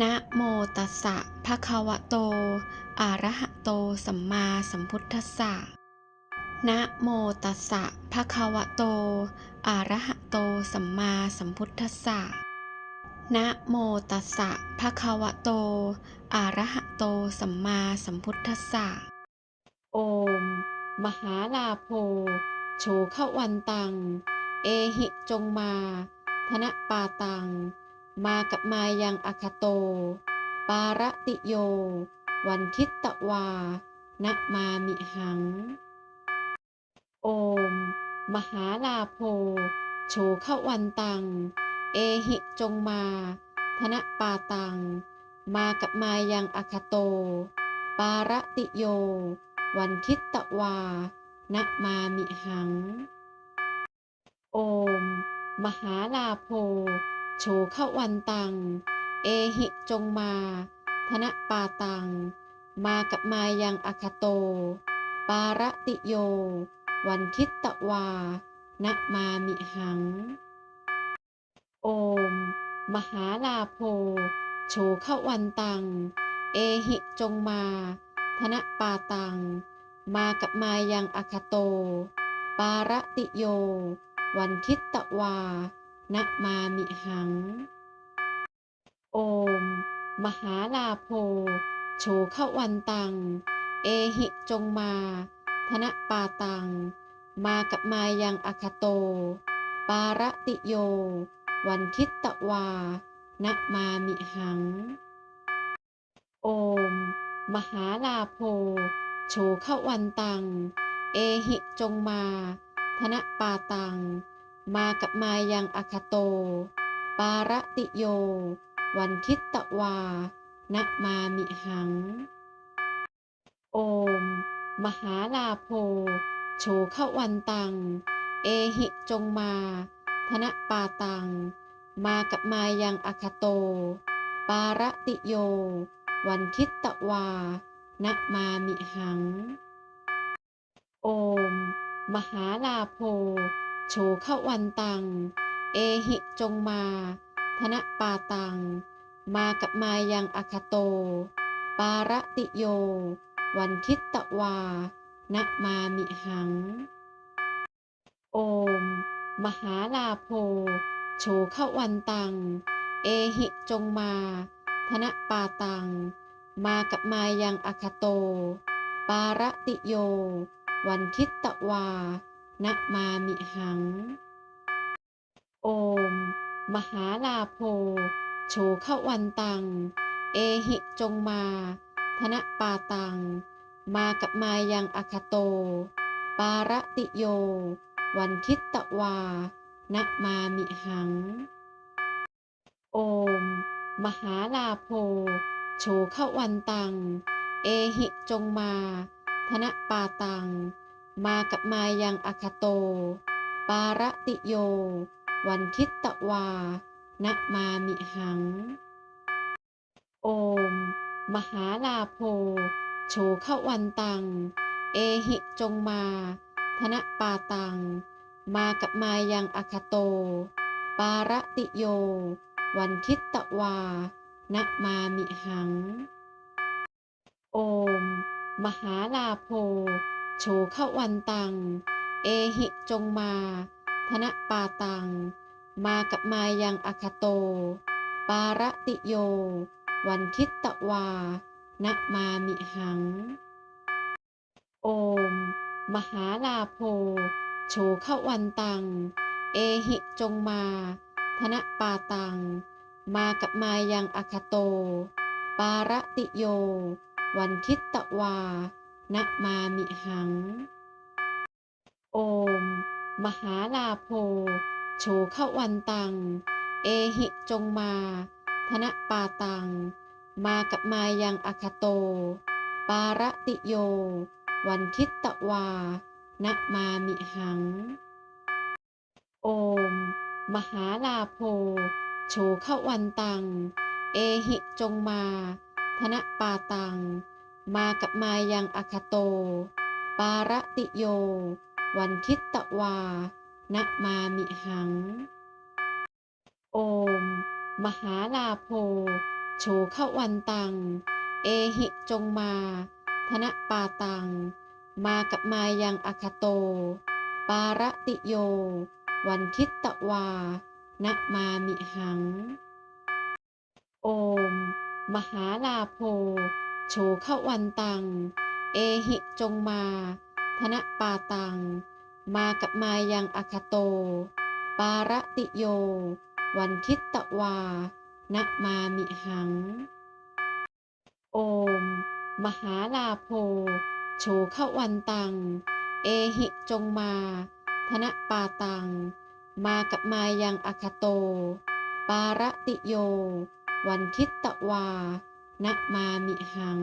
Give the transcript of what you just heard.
นะโมตัสสะภะคะวะโต อะระหะโต สัมมาสัมพุทธัสสะ นะโมตัสสะภะคะวะโต อะระหะโต สัมมาสัมพุทธัสสะ นะโมตัสสะภะคะวะโต อะระหะโต สัมมาสัมพุทธัสสะ โอม มหาลาโภโฉขวันตัง เอหิจงมา ธนปาตัง มากับมายังอคโต ปาระติโย วันทิตตวานะมามิหัง โอม มหาลาโภโฉขวันตัง เอหิจงมา ธนปาตัง มากับมายังอคโต ปาระติโย วันทิตตวานะมามิหัง โอม มหาลาโภ โฉขวันตัง เอหิจงมา ธนปาตัง มากับมายังอคโต ปาระติโย วันทิตตวานะมามิหัง โอม มหาลาโภโฉขวันตัง เอหิจงมา ธนปาตัง มากับมายังอคโต ปาระติโย วันทิตตวา นะมามิหัง โอม มหาลาโภโฉขวันตัง เอหิจงมา ธนปาตัง มากับมายังอคโต ปาระติโย วันทิตตวานะมามิหัง โอม มหาลาโภโฉขวันตัง เอหิจงมา ธนปาตัง มากับมายังอคโต ปาระติโย วันทิตตวานะมามิหัง โอม มหาลาโภโฉขวันตัง เอหิจงมา ธนปาตัง มากับมายังอคโต ปาระติโย วันทิตตวานะมามิหัง โอม มหาลาโภ โฉขวันตัง เอหิจงมา ธนปาตัง มากับมายังอคโต ปาระติโย วันทิตตวานะมามิหัง โอม มหาลาโภโฉขวันตัง เอหิจงมา ธนปาตัง มากับมายังอคโต ปาระติโย วันทิตตวา นะมามิหัง โอม มหาลาโภโฉขวันตัง เอหิจงมา ธนปาตัง มากับมายังอคโต ปาระติโย วันทิตตวานะมามิหัง โอม มหาลาโภโฉขวันตัง เอหิจงมา ธนปาตัง มากับมายังอคโต ปาระติโย วันทิตตวานะมามิหัง โอม มหาลาโภโฉขวันตัง เอหิจงมา ธนปาตัง มากับมายังอคโต ปาระติโย วันทิตตวานะมามิหัง โอม มหาลาโภ โฉขวันตัง เอหิจงมา ธนปาตัง มากับมายังอคโต ปาระติโย วันทิตตวานะมามิหัง โอม มหาลาโภโฉขวันตัง เอหิจงมา ธนปาตัง มากับมายังอคโต ปาระติโย วันทิตตวา นะมามิหัง โอม มหาลาโภโฉขวันตัง เอหิจงมา ธนปาตัง มากับมายังอคโต ปาระติโย วันทิตตวานะมามิหัง โอม มหาลาโภโฉขวันตัง เอหิจงมา ธนปาตัง มากับมายังอคโต ปาระติโย วันทิตตวานะมามิหัง โอม มหาลาโภโฉโฉขวันตัง เอหิจงมา ธนปาตัง มากับมายังอคโต ปาระติโย วันทิตตวานะมามิหัง โอม มหาลาโภ โฉขวันตัง เอหิจงมา ธนปาตัง มากับมายังอคโต ปาระติโย วันทิตตวานะมามิหัง โอม มหาลาโภโฉขวันตัง เอหิจงมา ธนปาตัง มากับมายังอคโต ปาระติโย วันทิตตวา นะมามิหัง